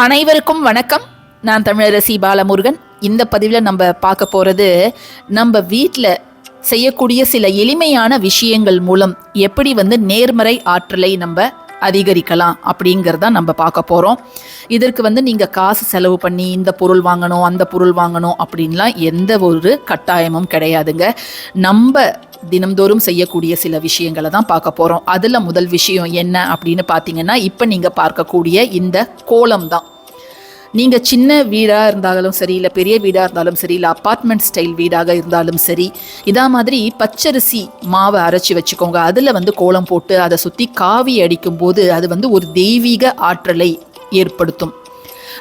அனைவருக்கும் வணக்கம். நான் தமிழரசி பாலமுருகன். இந்த பதிவில் நம்ம பார்க்க போகிறது நம்ம வீட்டில் செய்யக்கூடிய சில எளிமையான விஷயங்கள் மூலம் எப்படி வந்து நேர்மறை ஆற்றலை நம்ம அதிகரிக்கலாம் அப்படிங்கிறத நம்ம பார்க்க போகிறோம் இதற்கு வந்து நீங்கள் காசு செலவு பண்ணி இந்த பொருள் வாங்கணும் அந்த பொருள் வாங்கணும் அப்படின்லாம் எந்த ஒரு கட்டாயமும் கிடையாதுங்க. நம்ம தினம்தோறும் செய்யக்கூடிய சில விஷயங்களை தான் பார்க்க போகிறோம் அதில் முதல் விஷயம் என்ன அப்படின்னு பார்த்தீங்கன்னா இப்போ நீங்கள் பார்க்கக்கூடிய இந்த கோலம் தான். நீங்கள் சின்ன வீடாக இருந்தாலும் சரி இல்லை பெரிய வீடாக இருந்தாலும் சரி இல்லை அப்பார்ட்மெண்ட் ஸ்டைல் வீடாக இருந்தாலும் சரி இதா மாதிரி பச்சரிசி மாவை அரைச்சி வச்சுக்கோங்க. அதில் வந்து கோலம் போட்டு அதை சுற்றி காவி அடிக்கும்போது அது வந்து ஒரு தெய்வீக ஆற்றலை ஏற்படுத்தும்.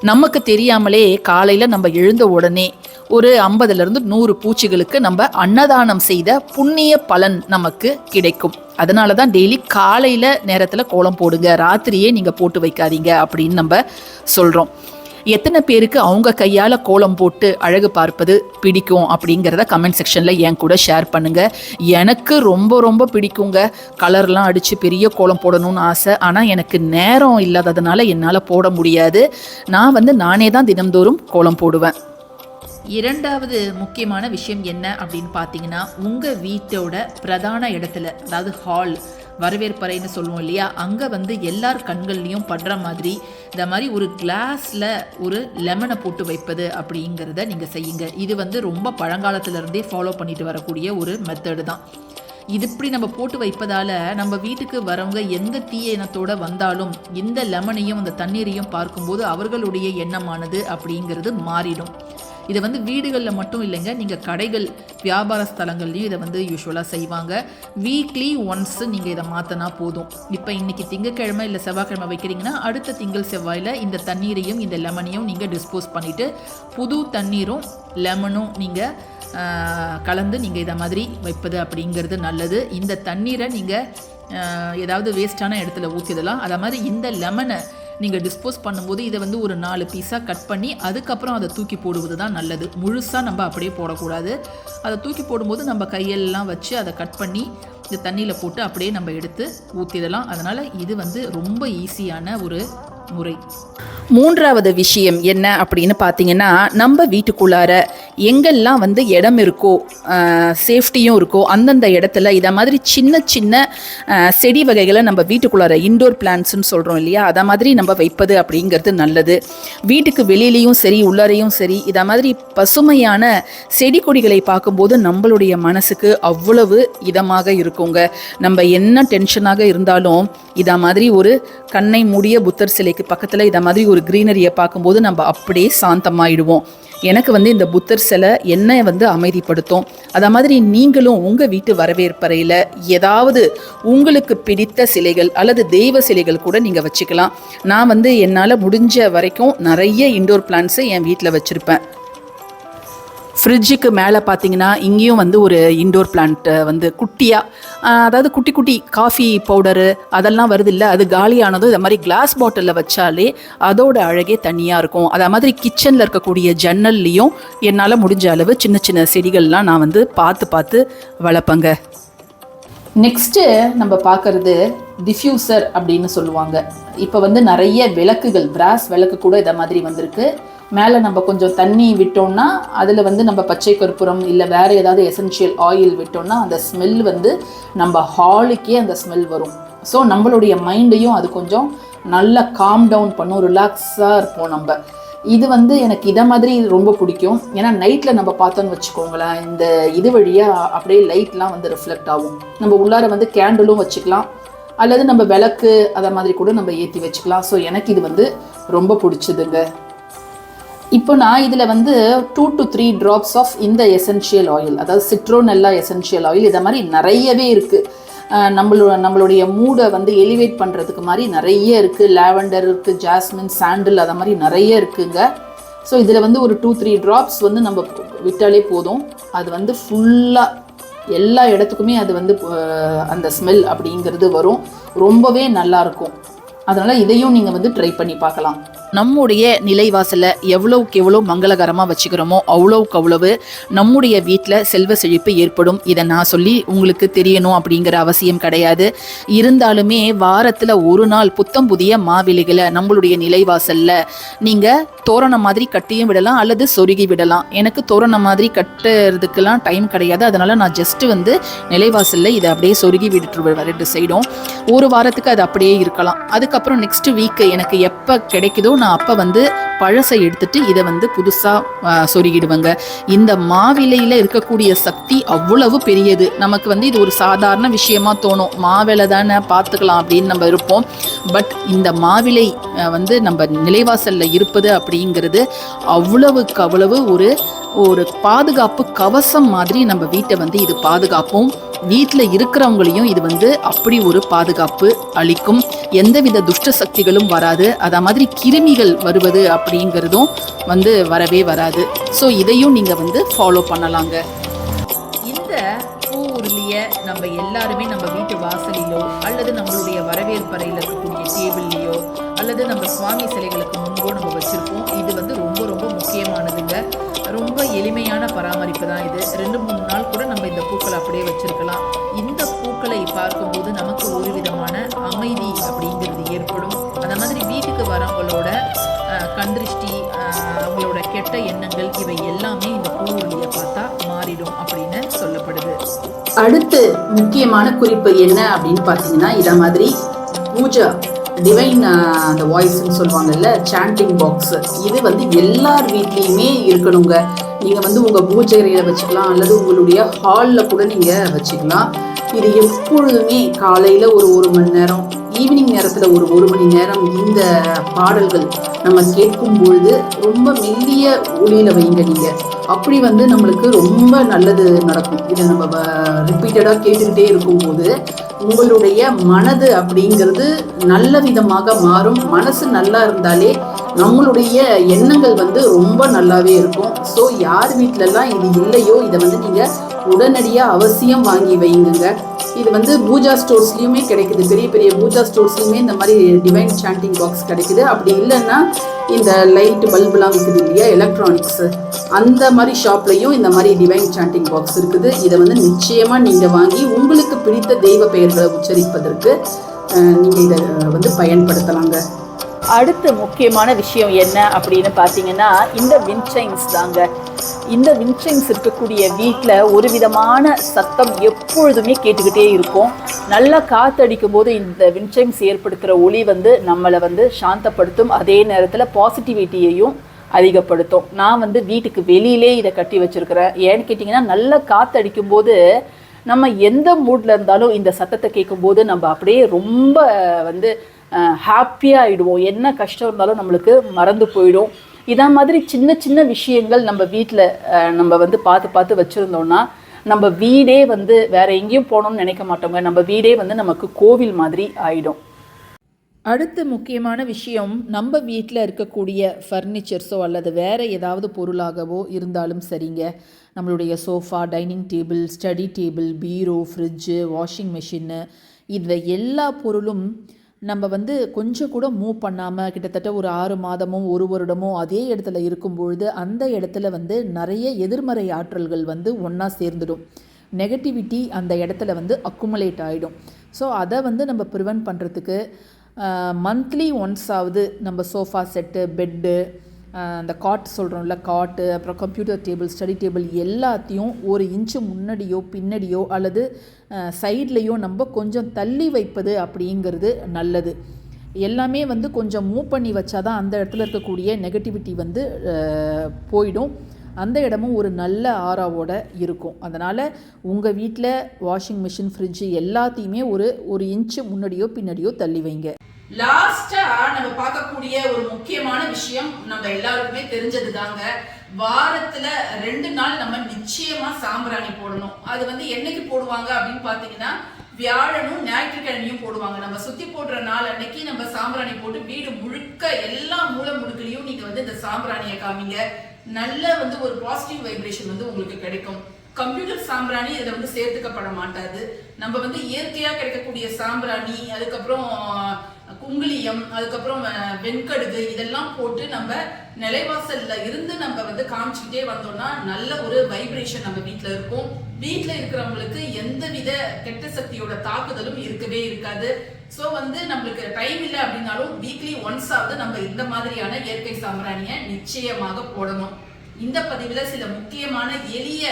நமக்கு தெரியாமலே காலையில் நம்ம எழுந்த உடனே ஒரு ஐம்பதுலேருந்து நூறு பூச்சிகளுக்கு நம்ம அன்னதானம் செய்த புண்ணிய பலன் நமக்கு கிடைக்கும். அதனால தான் டெய்லி காலையில் நேரத்தில் கோலம் போடுங்க ராத்திரியே நீங்கள் போட்டு வைக்காதீங்க அப்படின்னு நம்ம சொல்கிறோம் எத்தனை பேருக்கு அவங்க கையால் கோலம் போட்டு அழகு பார்ப்பது பிடிக்கும் அப்படிங்கிறத கமெண்ட் செக்ஷனில் என் கூட ஷேர் பண்ணுங்கள் எனக்கு ரொம்ப ரொம்ப பிடிக்குங்க. கலர்லாம் அடித்து பெரிய கோலம் போடணும்னு ஆசை. ஆனால் எனக்கு நேரம் இல்லாததுனால என்னால் போட முடியாது. நான் வந்து நானே தான் தினம்தோறும் கோலம் போடுவேன். இரண்டாவது முக்கியமான விஷயம் என்ன அப்படின்னு பார்த்தீங்கன்னா உங்கள் வீட்டோட பிரதான இடத்துல அதாவது ஹால் வரவேற்பறைன்னு சொல்லுவோம் இல்லையா? அங்கே வந்து எல்லார் கண்கள்லையும் படுற மாதிரி இந்த மாதிரி ஒரு கிளாஸில் ஒரு லெமனை போட்டு வைப்பது அப்படிங்கிறத நீங்கள் செய்யுங்க. இது வந்து ரொம்ப பழங்காலத்துலேருந்தே ஃபாலோ பண்ணிட்டு வரக்கூடிய ஒரு மெத்தடு தான். இது இப்படி நம்ம போட்டு வைப்பதால் நம்ம வீட்டுக்கு வரவங்க எந்த தீய இனத்தோடு வந்தாலும் இந்த லெமனையும் அந்த தண்ணீரையும் பார்க்கும்போது அவர்களுடைய எண்ணமானது அப்படிங்கிறது மாறிடும். இதை வந்து வீடுகளில் மட்டும் இல்லைங்க. நீங்கள் கடைகள் வியாபார ஸ்தலங்கள்லையும் இதை வந்து யூஸ்வலாக செய்வாங்க. வீக்லி ஒன்ஸ் நீங்கள் இதை மாற்றினா போதும். இப்போ இன்றைக்கி திங்கக்கிழமை இல்லை செவ்வாய்க்கிழமை வைக்கிறீங்கன்னா அடுத்த திங்கள் செவ்வாயில் இந்த தண்ணீரையும் இந்த லெமனையும் நீங்கள் டிஸ்போஸ் பண்ணிவிட்டு புது தண்ணீரும் லெமனும் நீங்கள் கலந்து நீங்கள் இதை மாதிரி வைப்பது அப்படிங்கிறது நல்லது. இந்த தண்ணீரை நீங்கள் ஏதாவது வேஸ்ட்டான இடத்துல ஊற்றிடலாம் அதை மாதிரி இந்த லெமனை நீங்கள் டிஸ்போஸ் பண்ணும்போது இதை வந்து ஒரு நாலு பீஸாக கட் பண்ணி அதுக்கப்புறம் அதை தூக்கி போடுவது தான் நல்லது. முழுசாக நம்ம அப்படியே போடக்கூடாது. அதை தூக்கி போடும்போது நம்ம கையெல்லாம் வச்சு அதை கட் பண்ணி இந்த தண்ணியில் போட்டு அப்படியே நம்ம எடுத்து ஊற்றிடலாம் அதனால் இது வந்து ரொம்ப ஈஸியான ஒரு முறை. மூன்றாவது விஷயம் என்ன அப்படின்னு பார்த்தீங்கன்னா நம்ம வீட்டுக்குள்ளார எங்கெல்லாம் வந்து இடம் இருக்கோ சேஃப்டியும் இருக்கோ அந்தந்த இடத்துல இதை மாதிரி சின்ன சின்ன செடி வகைகளை நம்ம வீட்டுக்குள்ளார இண்டோர் பிளான்ட்ஸ்னு சொல்கிறோம் இல்லையா? அதை மாதிரி நம்ம வைப்பது அப்படிங்கிறது நல்லது. வீட்டுக்கு வெளியிலையும் சரி உள்ளாரையும் சரி இதை மாதிரி பசுமையான செடி கொடிகளை பார்க்கும்போது நம்மளுடைய மனசுக்கு அவ்வளவு இதமாக இருக்குங்க. நம்ம என்ன டென்ஷனாக இருந்தாலும் இதை மாதிரி ஒரு கண்ணை மூடிய புத்தர் சிலை சிலைக்கு பக்கத்தில் இதை மாதிரி ஒரு க்ரீனரியை பார்க்கும்போது நம்ம அப்படியே சாந்தமாயிடுவோம். எனக்கு வந்து இந்த புத்தர் சிலை என்னை வந்து அமைதிப்படுத்தும். அதை மாதிரி நீங்களும் உங்கள் வீட்டு வரவேற்பறையில் ஏதாவது உங்களுக்கு பிடித்த சிலைகள் அல்லது தெய்வ சிலைகள் கூட நீங்கள் வச்சுக்கலாம். நான் வந்து என்னால் முடிஞ்ச வரைக்கும் நிறைய இண்டோர் பிளான்ஸை என் வீட்டில் வச்சுருப்பேன். ஃப்ரிட்ஜுக்கு மேலே பார்த்தீங்கன்னா இங்கேயும் வந்து ஒரு இண்டோர் பிளான்ட்டை வந்து குட்டியாக அதாவது குட்டி குட்டி காஃபி பவுடரு அதெல்லாம் வருது இல்லை அது காலியானதும் இதை மாதிரி கிளாஸ் பாட்டிலில் வச்சாலே அதோட அழகே தனியாக இருக்கும். அதை மாதிரி கிச்சனில் இருக்கக்கூடிய ஜன்னல்லையும் என்னால் முடிஞ்ச அளவு சின்ன சின்ன செடிகள்லாம் நான் வந்து பார்த்து பார்த்து வளர்ப்பேங்க. நெக்ஸ்ட்டு நம்ம பார்க்குறது டிஃப்யூசர் அப்படின்னு சொல்லுவாங்க. இப்போ வந்து நிறைய விளக்குகள் பிராஸ் விளக்கு கூட இதை மாதிரி வந்திருக்கு. மேலே நம்ம கொஞ்சம் தண்ணி விட்டோம்னா அதில் வந்து நம்ம பச்சை கற்பூரம் இல்லை வேறு ஏதாவது எசென்ஷியல் ஆயில் விட்டோம்னா அந்த ஸ்மெல் வந்து நம்ம ஹாலுக்கே அந்த ஸ்மெல் வரும். ஸோ நம்மளுடைய மைண்டையும் அது கொஞ்சம் நல்லா காம் டவுன் பண்ணும் ரிலாக்ஸாக இருப்போம் நம்ம. இது வந்து எனக்கு இதை மாதிரி ரொம்ப பிடிக்கும். ஏன்னா நைட்டில் நம்ம பார்த்தோன்னு வச்சுக்கோங்களேன் இந்த இது வழியாக அப்படியே லைட்லாம் வந்து ரிஃப்ளெக்ட் ஆகும். நம்ம உள்ளார வந்து கேண்டிலும் வச்சுக்கலாம். அல்லது நம்ம விளக்கு அதை மாதிரி கூட நம்ம ஏற்றி வச்சுக்கலாம். ஸோ எனக்கு இது வந்து ரொம்ப பிடிச்சதுங்க. இப்போ நான் இதில் வந்து two to three drops of இந்த எசென்ஷியல் ஆயில் அதாவது சிட்ரோனெல்லா எசென்ஷியல் ஆயில் இதை மாதிரி நிறையவே இருக்குது நம்மளோட நம்மளுடைய மூடை வந்து எலிவேட் பண்ணுறதுக்கு மாதிரி நிறைய இருக்குது லாவெண்டர் இருக்குது ஜாஸ்மின் சாண்டில் அதை மாதிரி நிறைய இருக்குங்க. ஸோ இதில் வந்து ஒரு டூ த்ரீ ட்ராப்ஸ் வந்து நம்ம விட்டாலே போதும். அது வந்து ஃபுல்லாக எல்லா இடத்துக்குமே அது வந்து அந்த ஸ்மெல் அப்படிங்கிறது வரும். ரொம்பவே நல்லாயிருக்கும் அதனால் இதையும் நீங்கள் வந்து ட்ரை பண்ணி பார்க்கலாம். நம்முடைய நிலைவாசலை எவ்வளவுக்கு எவ்வளோ மங்களகரமாக வச்சுக்கிறோமோ அவ்வளவுக்கு அவ்வளவு நம்முடைய வீட்டில் செல்வ செழிப்பு ஏற்படும். இதை நான் சொல்லி உங்களுக்கு தெரியணும் அப்படிங்கிற அவசியம் கிடையாது. இருந்தாலுமே வாரத்தில் ஒரு நாள் புத்தம் புதிய மாவிலைகளை நம்மளுடைய நிலைவாசலில் நீங்கள் தோரணம் மாதிரி கட்டியும் விடலாம் அல்லது சொருகி விடலாம். எனக்கு தோரணம் மாதிரி கட்டுறதுக்கெல்லாம் டைம் கிடையாது. அதனால் நான் ஜஸ்ட்டு வந்து நிலைவாசலில் இதை அப்படியே சொருகி விட்டுட்டு ரெண்டு சைடும் ஒரு வாரத்துக்கு அது அப்படியே இருக்கலாம். அதுக்கப்புறம் நெக்ஸ்ட் வீக் எனக்கு எப்போ கிடைக்குதோ நான் அப்போ வந்து பழசை எடுத்துட்டு இதை வந்து புதுசாக சொருகிடுவேங்க. இந்த மாவிலையில் இருக்கக்கூடிய சக்தி அவ்வளவு பெரியது. நமக்கு வந்து இது ஒரு சாதாரண விஷயமா தோணும். மாவிலை தானே பார்த்துக்கலாம் அப்படின்னு நம்ம இருப்போம். பட் இந்த மாவிலை வந்து நம்ம நிலைவாசலில் இருப்பது அப்படிங்கிறது அவ்வளவுக்கு அவ்வளவு ஒரு ஒரு பாதுகாப்பு கவசம் மாதிரி நம்ம வீட்டை வந்து இது பாதுகாப்போம். வீட்டில் இருக்கிறவங்களையும் இது வந்து அப்படி ஒரு பாதுகாப்பு அளிக்கும். எந்தவித துஷ்ட சக்திகளும் வராது. அத மாதிரி கிருமிகள் வருவது அப்படிங்கிறதும் வந்து வரவே வராது. ஸோ இதையும் நீங்கள் வந்து ஃபாலோ பண்ணலாங்க. இந்த பூ உருளிய நம்ம எல்லாருமே நம்ம வீட்டு வாசலிலோ அல்லது நம்மளுடைய வரவேற்பறையில் இருக்கக்கூடிய டேபிள்லையோ அல்லது நம்ம சுவாமி சிலைகளுக்கு முன்போ நம்ம வச்சுருப்போம். இது வந்து ரொம்ப ரொம்ப முக்கியமானதுங்க. ரொம்ப எளிமையான பராமரிப்பு தான் இது. ரெண்டு மூணு நாள் கூட நம்ம இந்த பூக்களை அப்படியே வச்சிருக்கலாம். இந்த பூக்களை பார்க்கும்போது நமக்கு ஒரு விதமான அமைதி அப்படிங்கிறது ஏற்படும். அந்த மாதிரி வீட்டுக்கு வரவங்களோட அஹ், அவங்களோட கெட்ட எண்ணங்கள் இவை எல்லாமே இந்த பூவுருளியை பார்த்தா மாறிடும் அப்படின்னு சொல்லப்படுது. அடுத்து முக்கியமான குறிப்பு என்ன அப்படின்னு பார்த்தீங்கன்னா இதை மாதிரி பூஜா. டிவைன் அந்த வாய்ஸ்ன்னு சொல்லுவாங்கல்ல சாண்டிங் பாக்ஸ் இது வந்து எல்லார் வீட்லேயுமே இருக்கணுங்க. நீங்கள் வந்து உங்கள் பூஜை அறையில் வச்சுக்கலாம் அல்லது உங்களுடைய ஹாலில் கூட நீங்கள் வச்சுக்கலாம். இது எப்பொழுதுமே காலையில் ஒரு ஒரு மணி நேரம் ஈவினிங் நேரத்தில் ஒரு ஒரு மணி நேரம் இந்த பாடல்கள் நம்ம கேட்கும் பொழுது ரொம்ப மெல்லிய ஒளியில் வைங்க நீங்கள் அப்படி வந்து நம்மளுக்கு ரொம்ப நல்லது நடக்கும். இதை நம்ம ரிப்பீட்டடாக கேட்டுக்கிட்டே இருக்கும்போது உங்களுடைய மனது அப்படிங்கிறது நல்ல விதமாக மாறும். மனசு நல்லா இருந்தாலே நம்மளுடைய எண்ணங்கள் வந்து ரொம்ப நல்லாவே இருக்கும். ஸோ யார் வீட்டிலலாம் இது இல்லையோ இதை வந்து நீங்கள் உடனடியாக அவசியம் வாங்கி வைங்க இது வந்து பூஜா ஸ்டோர்ஸ்லையுமே கிடைக்குது. பெரிய பெரிய பூஜா ஸ்டோர்ஸ்லையுமே இந்த மாதிரி டிவைன் சாண்டிங் பாக்ஸ் கிடைக்குது. அப்படி இல்லைன்னா இந்த லைட் பல்புலாம் விற்குது இல்லையா? எலக்ட்ரானிக்ஸ் அந்த மாதிரி ஷாப்லையும் இந்த மாதிரி டிவைன் சாண்டிங் பாக்ஸ் இருக்குது. இதை வந்து நிச்சயமாக நீங்கள் வாங்கி உங்களுக்கு பிடித்த தெய்வ பெயர்களை உச்சரிப்பதற்கு நீங்கள் இதை வந்து பயன்படுத்தலாங்க. அடுத்த முக்கியமான விஷயம் என்ன அப்படின்னு பார்த்தீங்கன்னா இந்த வின்சைன்ஸ் தாங்க. இந்த வின்சைன்ஸ் இருக்கக்கூடிய வீட்டில் ஒரு விதமான சத்தம் எப்பொழுதுமே கேட்டுக்கிட்டே இருக்கும். நல்லா காத்தடிக்கும் போது இந்த வின்சைன்ஸ் ஏற்படுத்துகிற ஒளி வந்து நம்மளை வந்து சாந்தப்படுத்தும். அதே நேரத்தில் பாசிட்டிவிட்டியையும் அதிகப்படுத்தும். நான் வந்து வீட்டுக்கு வெளியிலே இதை கட்டி வச்சுருக்கிறேன். ஏன்னு கேட்டிங்கன்னா நல்லா காத்தடிக்கும் போது நம்ம எந்த மூடில் இருந்தாலும் இந்த சத்தத்தை கேட்கும்போது நம்ம அப்படியே ரொம்ப வந்து ஹாப்பியாக ஆகிடுவோம் என்ன கஷ்டம் இருந்தாலும் நம்மளுக்கு மறந்து போயிடும். இதா மாதிரி சின்ன சின்ன விஷயங்கள் நம்ம வீட்டில் நம்ம வந்து பார்த்து பார்த்து வச்சுருந்தோம்னா நம்ம வீடே வந்து வேற எங்கேயும் போகணும்னு நினைக்க மாட்டோங்க. நம்ம வீடே வந்து நமக்கு கோவில் மாதிரி ஆயிடும். அடுத்த முக்கியமான விஷயம் நம்ம வீட்டில் இருக்கக்கூடிய ஃபர்னிச்சர்ஸோ அல்லது வேறு ஏதாவது பொருளாகவோ இருந்தாலும் சரிங்க. நம்மளுடைய sofa dining table study table பீரோ ஃப்ரிட்ஜு வாஷிங் மிஷின்னு இந்த எல்லா பொருளும் நம்ம வந்து கொஞ்சம் கூட மூவ் பண்ணாமல் கிட்டத்தட்ட ஒரு ஆறு மாதமோ ஒரு வருடமோ அதே இடத்துல இருக்கும் பொழுது அந்த இடத்துல வந்து நிறைய எதிர்மறை ஆற்றல்கள் வந்து ஒன்றா சேர்ந்துடும். நெகட்டிவிட்டி அந்த இடத்துல வந்து அக்குமுலேட் ஆகிடும் ஸோ அதை வந்து நம்ம ப்ரிவென்ட் பண்ணுறதுக்கு மந்த்லி ஒன்ஸ் ஆகுது நம்ம சோஃபா செட்டு பெட்டு அந்த காட் சொல்கிறோம்ல காட்டு அப்புறம் கம்ப்யூட்டர் டேபிள் ஸ்டடி டேபிள் எல்லாத்தையும் ஒரு இன்ச்சு முன்னாடியோ பின்னாடியோ அல்லது சைட்லேயோ நம்ம கொஞ்சம் தள்ளி வைப்பது அப்படிங்கிறது நல்லது. எல்லாமே வந்து கொஞ்சம் மூவ் பண்ணி வச்சாதான் அந்த இடத்துல இருக்கக்கூடிய நெகட்டிவிட்டி வந்து போயிடும். அந்த இடமும் ஒரு நல்ல ஆறாவோட இருக்கும். அதனால் உங்கள் வீட்டில் வாஷிங் மிஷின் ஃப்ரிட்ஜு எல்லாத்தையுமே ஒரு ஒரு இன்ச்சு முன்னாடியோ பின்னாடியோ தள்ளி வைங்க. லாஸ்டா நம்ம பார்க்கக்கூடிய ஒரு முக்கியமான விஷயம் நம்ம எல்லாருக்குமே தெரிஞ்சது தாங்க வாரத்துல ரெண்டு நாள் நம்ம நிச்சயமா சாம்பிராணி போடணும். அது வந்து என்னைக்கு போடுவாங்க அப்படின்னு பாத்தீங்கன்னா வியாழனும் ஞாயிற்றுக்கிழமையும் போடுவாங்க. நம்ம சுத்தி போடுற நாள் அன்னைக்கு நம்ம சாம்பிராணி போட்டு வீடு முழுக்க எல்லா மூல முடுக்குலையும் நீங்க வந்து இந்த சாம்பிராணியை காமிங்க. நல்ல வந்து ஒரு பாசிட்டிவ் வைப்ரேஷன் வந்து உங்களுக்கு கிடைக்கும். கம்ப்யூட்டர் சாம்பிராணி இதில் வந்து சேர்த்துக்கப்பட மாட்டாது. நம்ம வந்து இயற்கையாக கிடைக்கக்கூடிய சாம்பிராணி அதுக்கப்புறம் குங்குளியம் அதுக்கப்புறம் வெண்கடுகு இதெல்லாம் போட்டு நம்ம நிலைவாசல்ல இருந்து நம்ம வந்து காமிச்சுக்கிட்டே வந்தோம்னா நல்ல ஒரு வைப்ரேஷன் நம்ம வீட்டில் இருக்கும். வீட்டில் இருக்கிறவங்களுக்கு எந்த வித கெட்ட சக்தியோட தாக்குதலும் இருக்கவே இருக்காது. ஸோ வந்து நம்மளுக்கு டைம் இல்லை அப்படின்னாலும் வீக்லி ஒன்ஸ் ஆகுது நம்ம இந்த மாதிரியான இயற்கை சாம்பிராணியை நிச்சயமாக போடணும். இந்த பதிவில் சில முக்கியமான எளிய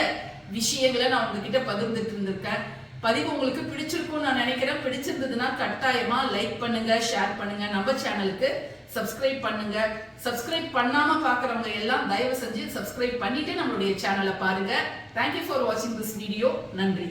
விஷயங்களை நான் உங்ககிட்ட பகிர்ந்துட்டு இருந்திருக்கேன். பதிவு உங்களுக்கு பிடிச்சிருக்கும்னு நான் நினைக்கிறேன். பிடிச்சிருந்ததுன்னா கட்டாயமா லைக் பண்ணுங்க ஷேர் பண்ணுங்க. நம்ம சேனலுக்கு சப்ஸ்கிரைப் பண்ணுங்க. சப்ஸ்கிரைப் பண்ணாம பாக்குறவங்க எல்லாம் தயவு செஞ்சு சப்ஸ்கிரைப் பண்ணிட்டு நம்மளுடைய சேனலை பாருங்க. தேங்க்யூ ஃபார் வாட்சிங் திஸ் வீடியோ நன்றி.